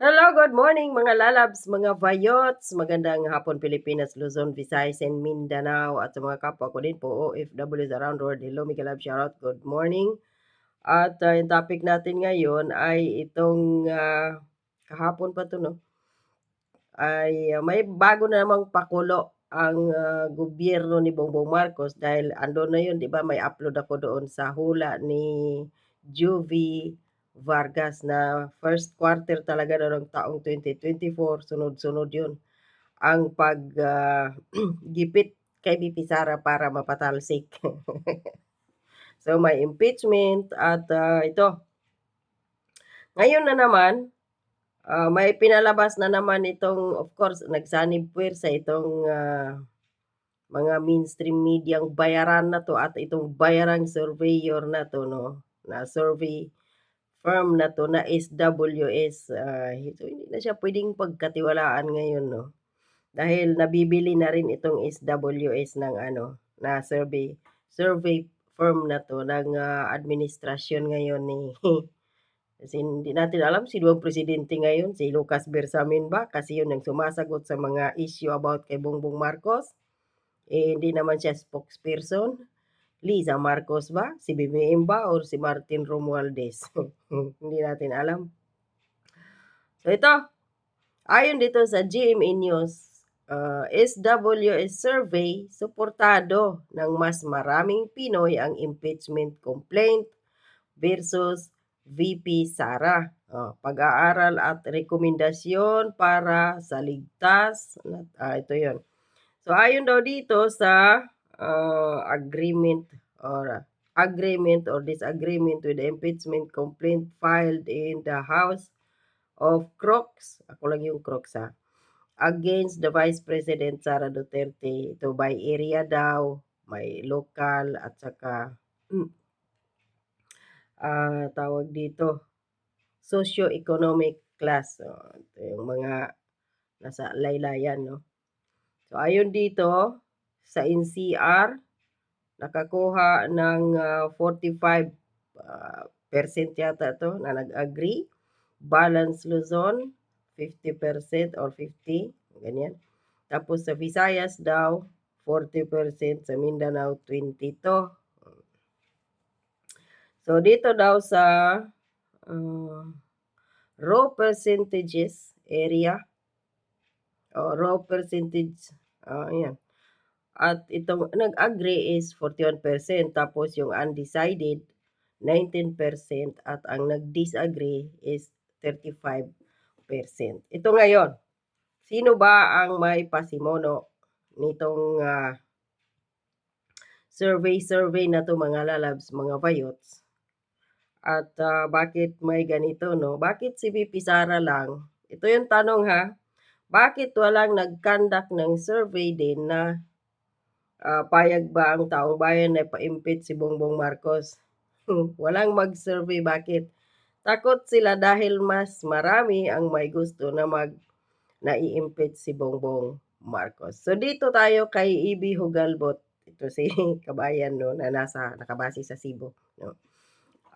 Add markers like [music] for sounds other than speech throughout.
Hello, good morning mga lalabs, mga vayots. Magandang hapon Pilipinas, Luzon, Visayas, and Mindanao. At sa mga kapwa ko din po, OFWs around the world. Hello, Miguel Lab, shoutout, good morning. At uh, yung topic natin ngayon ay itong uh, kahapon pa to no? Ay uh, may bago na namang pakulo ang uh, gobyerno ni Bongbong Marcos dahil ando na yun, di ba? May upload ako doon sa hula ni Juvie Vargas na first quarter talaga na ng taong 2024, sunod-sunod yun. Ang paggipit ah, [clears throat] uh, kay BP Sara para mapatalsik. [laughs] so may impeachment at uh, ito. Ngayon na naman, uh, may pinalabas na naman itong, of course, nagsanib puwersa itong uh, mga mainstream media bayaran na to at itong bayarang surveyor na to, no? Na survey firm na to na SWS, ah, so hindi na siya pwedeng pagkatiwalaan ngayon 'no. Dahil nabibili na rin itong SWS ng ano, na survey survey firm na 'to ng, ah, administrasyon ngayon ni [laughs] kasi hindi natin alam sino ang presidente ngayon, si Lucas Bersamin ba? Kasi yun ang sumasagot sa mga issue about kay Bongbong Marcos. Eh, hindi naman siya spokesperson. Liza Marcos ba, si BBM ba, or si Martin Romualdez? [laughs] Hindi natin alam. So ito, ayon dito sa GMA News, uh, SWS survey, suportado ng mas maraming Pinoy ang impeachment complaint versus VP Sara. Uh, pag-aaral at rekomendasyon para sa ligtas. Uh, ito yon. So ayon daw dito sa uh, agreement or agreement or disagreement with the impeachment complaint filed in the House of Crocs, ako lang yung Crocs ha, against the Vice President Sara Duterte. Ito by area daw, may local at saka uh, tawag dito, socio-economic class. So, ito yung mga nasa laylayan, no? So, ayon dito, sa NCR, nakakuha ng uh, 45 uh, percent yata to na nag-agree. Balance Luzon, 50% or 50, ganyan. Tapos sa Visayas daw, 40%, sa Mindanao, 20 to. So dito daw sa uh, raw percentages area, o raw percentage, uh, ayan, at itong nag-agree is 41%, tapos yung undecided 19% at ang nag-disagree is 35%. Ito ngayon, sino ba ang may pasimono nitong uh, survey-survey na to mga lalabs, mga bayots? At uh, bakit may ganito, no? Bakit si VP Sara lang? Ito yung tanong ha. Bakit walang nag-conduct ng survey din na uh, payag ba ang taong bayan na pa-impeach si Bongbong Marcos? Walang mag-survey bakit? Takot sila dahil mas marami ang may gusto na mag na-impeach si Bongbong Marcos. So dito tayo kay Ibi Hugalbot. Ito si [laughs] kabayan no na nasa nakabase sa Cebu, no.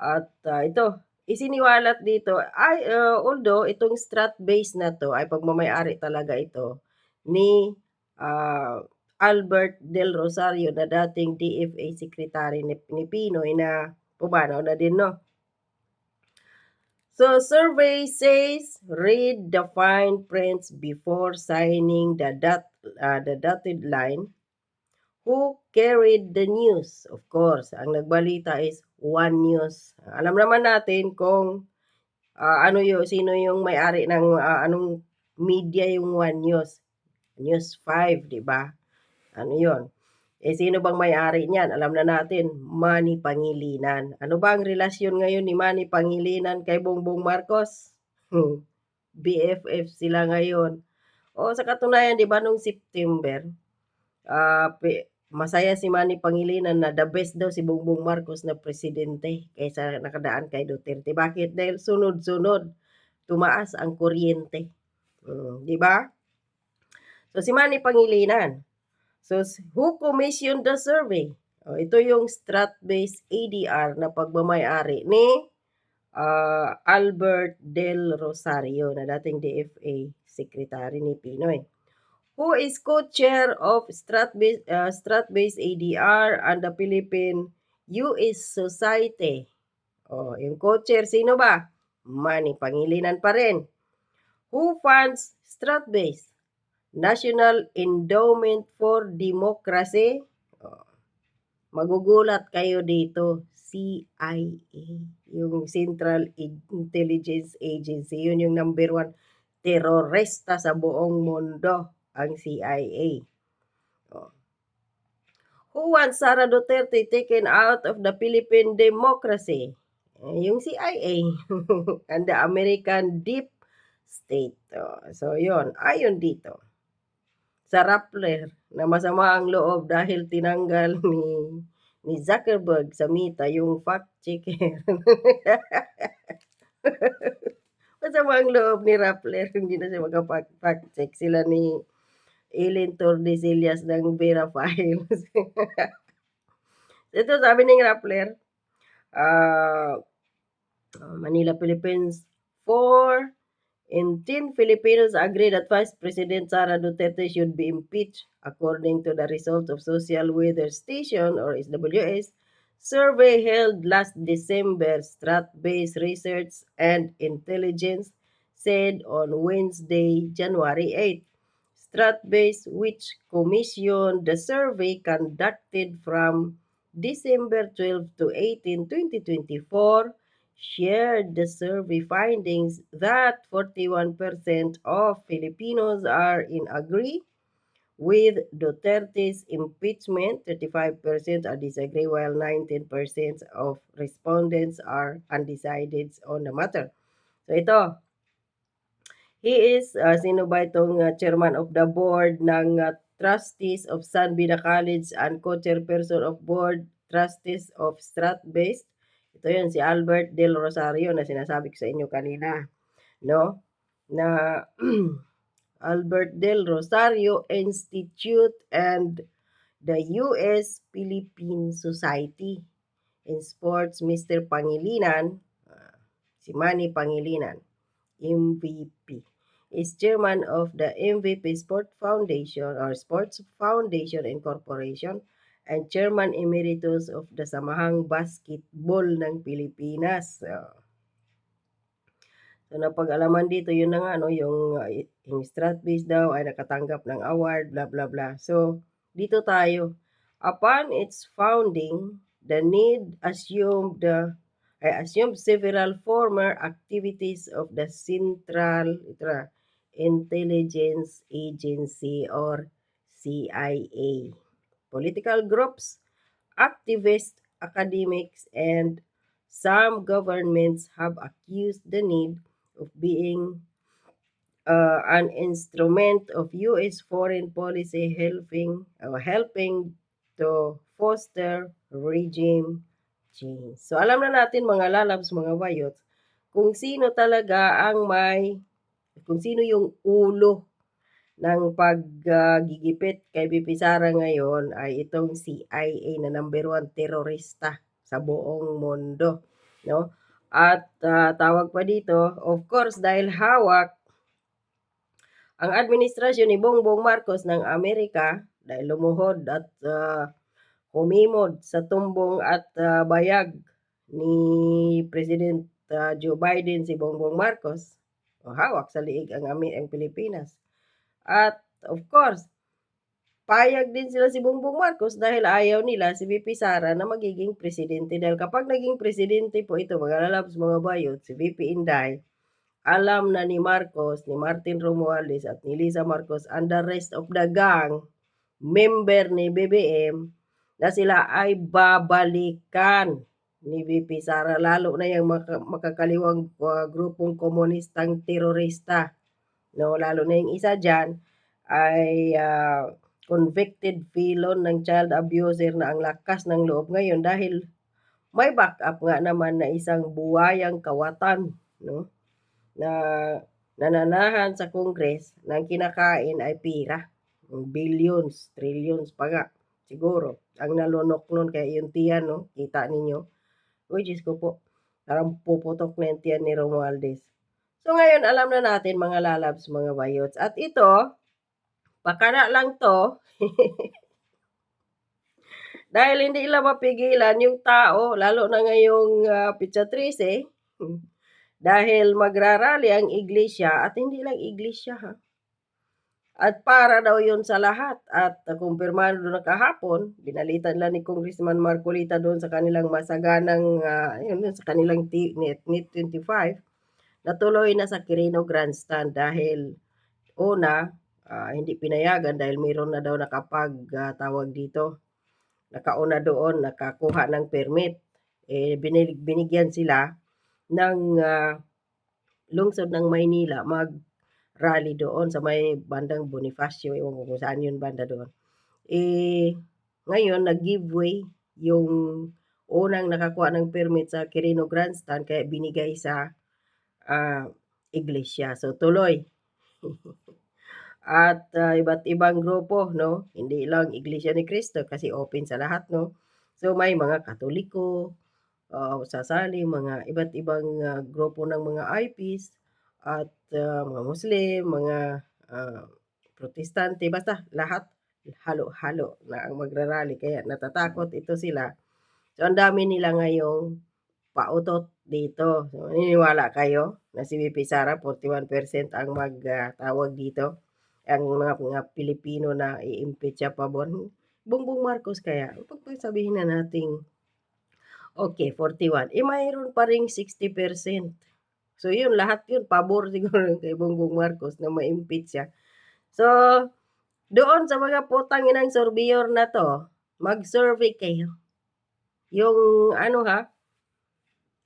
At uh, ito, isiniwalat dito ay uh, although itong strat base na to ay pagmamayari talaga ito ni uh, Albert Del Rosario na dating DFA Secretary ni, ni Pinoy na pumanaw na din, no? So, survey says, read the fine prints before signing the, dot, uh, the dotted line. Who carried the news? Of course, ang nagbalita is One News. Alam naman natin kung uh, ano yung, sino yung may-ari ng uh, anong media yung One News. News 5, di ba? Ano yon? Eh, sino bang may-ari niyan? Alam na natin, Manny Pangilinan. Ano ba ang relasyon ngayon ni Manny Pangilinan kay Bongbong Marcos? Hmm. BFF sila ngayon. O sa katunayan, di ba, nung September, uh, masaya si Manny Pangilinan na the best daw si Bongbong Marcos na presidente kaysa nakadaan kay Duterte. Bakit? Dahil sunod-sunod, tumaas ang kuryente. Hmm, di ba? So si Manny Pangilinan, So, who commissioned the survey? Oh, ito yung strat-based ADR na pagmamayari ni ah, Albert Del Rosario na dating DFA secretary ni Pinoy. Who is co-chair of Strat-based uh, Strat-based ADR and the Philippine US Society? Oh, yung co-chair sino ba? Manny Pangilinan pa rin. Who funds Strat-based? National Endowment for Democracy. Magugulat kayo dito. CIA, yung Central Intelligence Agency, yun yung number one terorista sa buong mundo, ang CIA. Oh. Who wants Sara Duterte taken out of the Philippine democracy? Eh, yung CIA [laughs] and the American Deep State. So, yon ayon dito. Rappler na masama ang loob dahil tinanggal [laughs] ni ni Zuckerberg sa Meta yung fact checker. [laughs] masama ang loob ni Rappler, hindi na siya mag-fact check. Sila ni Ellen Tordesillas ng Vera Files. [laughs] Ito sabi ng Rappler, uh, Manila, Philippines, 4 in 10 Filipinos agree that Vice President Sara Duterte should be impeached according to the results of Social Weather Station or SWS survey held last December. Strat-based research and intelligence said on Wednesday, January 8. Strat-based, which commissioned the survey conducted from December 12 to 18, 2024, shared the survey findings that 41% of Filipinos are in agree with Duterte's impeachment, 35% are disagree, while 19% of respondents are undecided on the matter. So ito, he is, uh, sino ba itong uh, chairman of the board ng uh, trustees of San Bida College and co-chairperson of board trustees of Strat-based ito yun, si Albert Del Rosario na sinasabi ko sa inyo kanina. No? Na [clears throat] Albert Del Rosario Institute and the U.S. Philippine Society in Sports, Mr. Pangilinan, uh, si Manny Pangilinan, MVP, is chairman of the MVP Sport Foundation or Sports Foundation Incorporation and Chairman Emeritus of the Samahang Basketball ng Pilipinas. Uh, so napag-alaman dito yun na nga no, yung, uh, yung Stratbase daw ay nakatanggap ng award, bla bla bla. So dito tayo. Upon its founding, the need assumed the I assumed several former activities of the Central Intelligence Agency or CIA political groups, activists, academics, and some governments have accused the need of being uh, an instrument of U.S. foreign policy helping uh, helping to foster regime change. So alam na natin mga lalabs, mga bayots, kung sino talaga ang may, kung sino yung ulo ng paggigipit uh, kay BP Sara ngayon ay itong CIA na number one terorista sa buong mundo. No? At uh, tawag pa dito, of course, dahil hawak ang administrasyon ni Bongbong Marcos ng Amerika dahil lumuhod at uh, humimod sa tumbong at uh, bayag ni President uh, Joe Biden si Bongbong Marcos, hawak sa liig ang, ang Pilipinas. At of course, payag din sila si Bongbong Marcos dahil ayaw nila si VP Sara na magiging presidente. Dahil kapag naging presidente po ito, mga lalabs, mga bayot, si VP Inday, alam na ni Marcos, ni Martin Romualdez at ni Lisa Marcos and the rest of the gang, member ni BBM, na sila ay babalikan ni VP Sara, lalo na yung makakaliwang uh, grupong komunistang terorista no lalo na yung isa diyan ay uh, convicted felon ng child abuser na ang lakas ng loob ngayon dahil may backup nga naman na isang buwayang kawatan no? Na nananahan sa Congress ng kinakain ay pira. Billions, trillions pa nga siguro. Ang nalunok nun kaya yung tiyan no? Kita ninyo? Which is ko po. Parang puputok na yung tiyan ni Romualdez. So ngayon alam na natin mga lalabs, mga bayots. At ito, pakana lang to, [laughs] dahil hindi nila mapigilan yung tao, lalo na ngayong uh, Pizza 13, dahil magrarally ang iglesia, at hindi lang iglesia ha, at para daw yun sa lahat. At uh, kumpirmado na kahapon, binalitan lang ni Congressman Marcolita doon sa kanilang masaganang, uh, yun, sa kanilang net 25, natuloy na sa Quirino Grandstand dahil una, uh, hindi pinayagan dahil mayroon na daw nakapag uh, dito, nakauna doon, nakakuha ng permit. Eh, binig, binigyan sila ng uh, lungsod ng Maynila mag rally doon sa may bandang Bonifacio, ewan ko kung saan yun banda doon. Eh, ngayon, nag-giveaway yung unang nakakuha ng permit sa Quirino Grandstand kaya binigay sa uh, iglesia. So, tuloy. At uh, iba't ibang grupo, no? Hindi lang Iglesia ni Cristo kasi open sa lahat, no? So, may mga Katoliko, uh, sasali, mga iba't ibang uh, grupo ng mga IPs, at uh, mga Muslim, mga uh, Protestante, basta lahat halo-halo na ang magrarally. Kaya natatakot ito sila. So, ang dami nila ngayong pautot dito. So, naniniwala kayo na si VP Sara, 41% ang magtawag uh, dito. Ang mga, mga Pilipino na i-impeach siya pabon. Bongbong Marcos kaya, pagsabihin na nating okay, 41. Eh, mayroon pa ring 60%. So, yun, lahat yun, pabor [laughs] siguro kay Bongbong Marcos na ma-impeach siya. So, doon sa mga putang inang surveyor na to, mag-survey kayo. Yung, ano ha,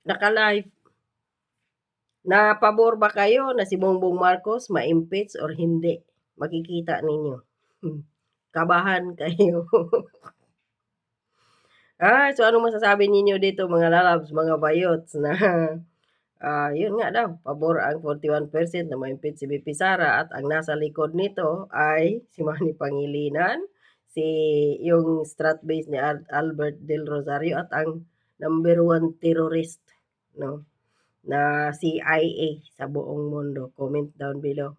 naka-live, na pabor ba kayo na si Bongbong Marcos ma-impeach or hindi? Makikita ninyo. Kabahan kayo. [laughs] ah, so ano masasabi ninyo dito mga lalabs, mga bayots na uh, [laughs] yun nga daw, pabor ang 41% na ma-impeach si BP Sara at ang nasa likod nito ay [laughs] si Manny Pangilinan, si yung strat base ni Albert Del Rosario at ang number one terrorist no na CIA sa buong mundo. Comment down below.